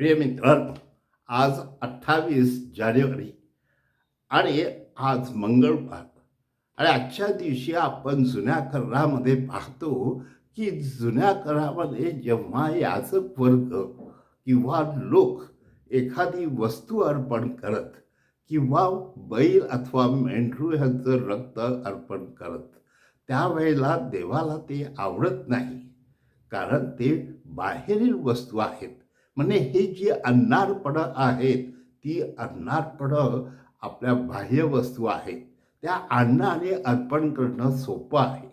प्रिय मित्रांनो आज अठ्ठावीस जानेवारी आणि आज मंगळवार. आणि आजच्या दिवशी आपण जुन्या करामध्ये पाहतो की जुन्या करामध्ये जेव्हा याचक वर्ग किंवा लोक एखादी वस्तू अर्पण करत किंवा बैल अथवा मेंढरू ह्यांचं रक्त अर्पण करत त्यावेळेला देवाला ते आवडत नाही. कारण ते बाहेरील वस्तू आहेत. म्हणजे हे जी अन्नारपणं आहेत ती अन्नारपणं आपल्या बाह्य वस्तू आहेत. त्या अन्न आणि अर्पण करणं सोपं आहे.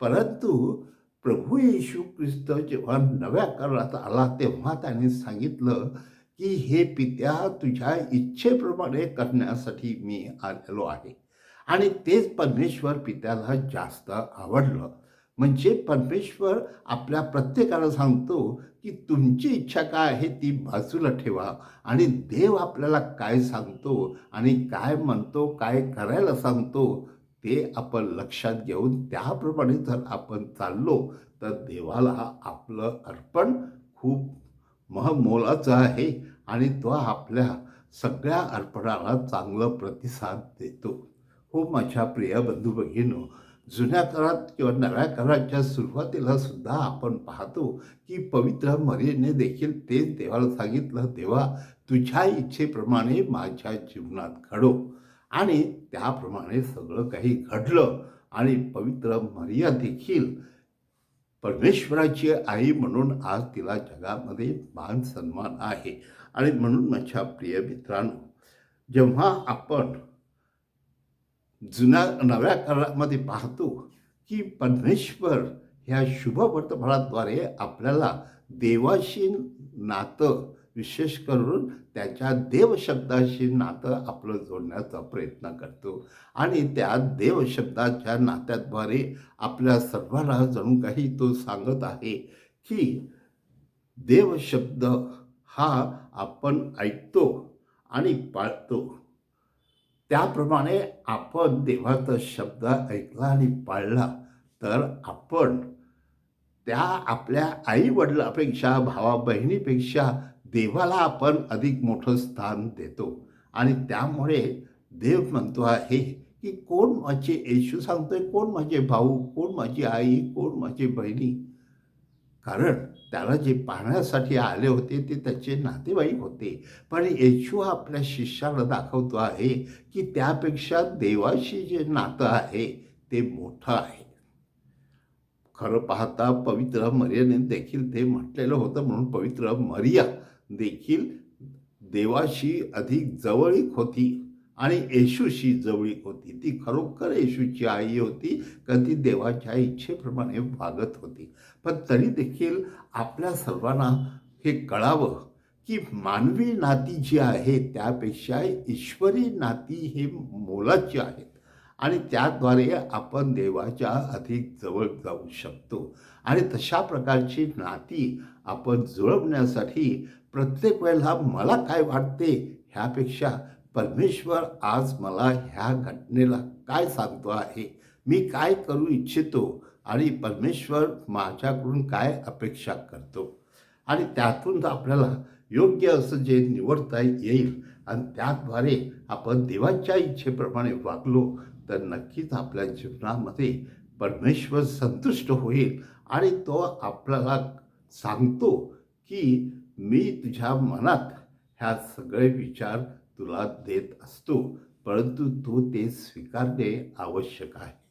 परंतु प्रभू येशू ख्रिस्त जेव्हा नव्या करारात आला तेव्हा त्याने सांगितलं की हे पित्या तुझ्या इच्छेप्रमाणे करण्यासाठी मी आलेलो आहे. आणि तेच परमेश्वर पित्याला जास्त आवडलं. म्हणजे परमेश्वर आपल्या प्रत्येकाला सांगतो की तुमची इच्छा काय आहे ती बाजूला ठेवा आणि देव आपल्याला काय सांगतो आणि काय म्हणतो काय करायला सांगतो ते आपण लक्षात घेऊन त्याप्रमाणे जर आपण चाललो तर देवाला आपलं अर्पण खूप महमोलाचं आहे आणि तो आपल्या सगळ्या अर्पणाला चांगलं प्रतिसाद देतो. हो माझ्या प्रिय बंधू भगिनो जुन्या काळात किंवा नव्या काळाच्या सुरुवातीला सुद्धा आपण पाहतो की पवित्र मरीने देखील तेच देवाला सांगितलं देवा तुझ्या इच्छेप्रमाणे माझ्या जीवनात घडो. आणि त्याप्रमाणे सगळं काही घडलं आणि पवित्र मरिया देखील परमेश्वराची आई म्हणून आज तिला जगामध्ये मान सन्मान आहे. आणि म्हणून माझ्या प्रिय मित्रांनो जेव्हा आपण जुन्या नव्या काळामध्ये पाहतो की परमेश्वर ह्या शुभ वर्तमानाद्वारे आपल्याला देवाशी नातं विशेष करून त्याच्या देवशब्दाशी नातं आपलं जोडण्याचा प्रयत्न करतो. आणि त्या देवशब्दाच्या नात्याद्वारे आपल्या सर्वांना जणू काही तो सांगत आहे की देवशब्द हा आपण ऐकतो आणि पाळतो. त्याप्रमाणे आपण देवाचा शब्द ऐकला आणि पाळला तर आपण त्या आपल्या आई वडिलापेक्षा भावा बहिणीपेक्षा देवाला आपण अधिक मोठं स्थान देतो. आणि त्यामुळे देव म्हणतो आहे की कोण माझे येशू सांगतोय कोण माझे भाऊ कोण माझी आई कोण माझी बहिणी कारण त्याला जे पाहण्यासाठी आले होते ते त्याचे नातेवाईक होते. पण येशू आपल्या शिष्याला दाखवतो आहे की त्यापेक्षा देवाशी जे नातं आहे ते मोठं आहे. खरं पाहता पवित्र मर्याने देखील ते म्हटलेलं होतं म्हणून पवित्र मर्या देखील देवाशी अधिक जवळीक होती. आणि येशूशी जवळीक होती. ती खरोखर येशूची आई होती का ती देवाच्या इच्छेप्रमाणे वागत होती. पण तरी देखील आपल्या सर्वांना हे कळावं की मानवी नाती जी आहे त्यापेक्षा ईश्वरी नाती हे मोलाची आहेत. आणि त्याद्वारे आपण देवाच्या अधिक जवळ जाऊ शकतो. आणि तशा प्रकारची नाती आपण जुळवण्यासाठी प्रत्येक वेळेला मला काय वाटते ह्यापेक्षा परमेश्वर आज मला ह्या घटनेला काय सांगतो आहे? मी काय करू इच्छितो? आणि परमेश्वर माझ्याकडून काय अपेक्षा करतो? आणि त्यातून आपल्याला योग्य असं जे निवडता येईल आणि त्याद्वारे आपण देवाच्या इच्छेप्रमाणे वागलो तर नक्कीच आपल्या जीवनामध्ये परमेश्वर संतुष्ट होईल. आणि तो आपल्याला सांगतो की मी तुझ्या मनात ह्या सगळे विचार तुला देत असतो परंतु तू ते स्वीकारणे आवश्यक आहे.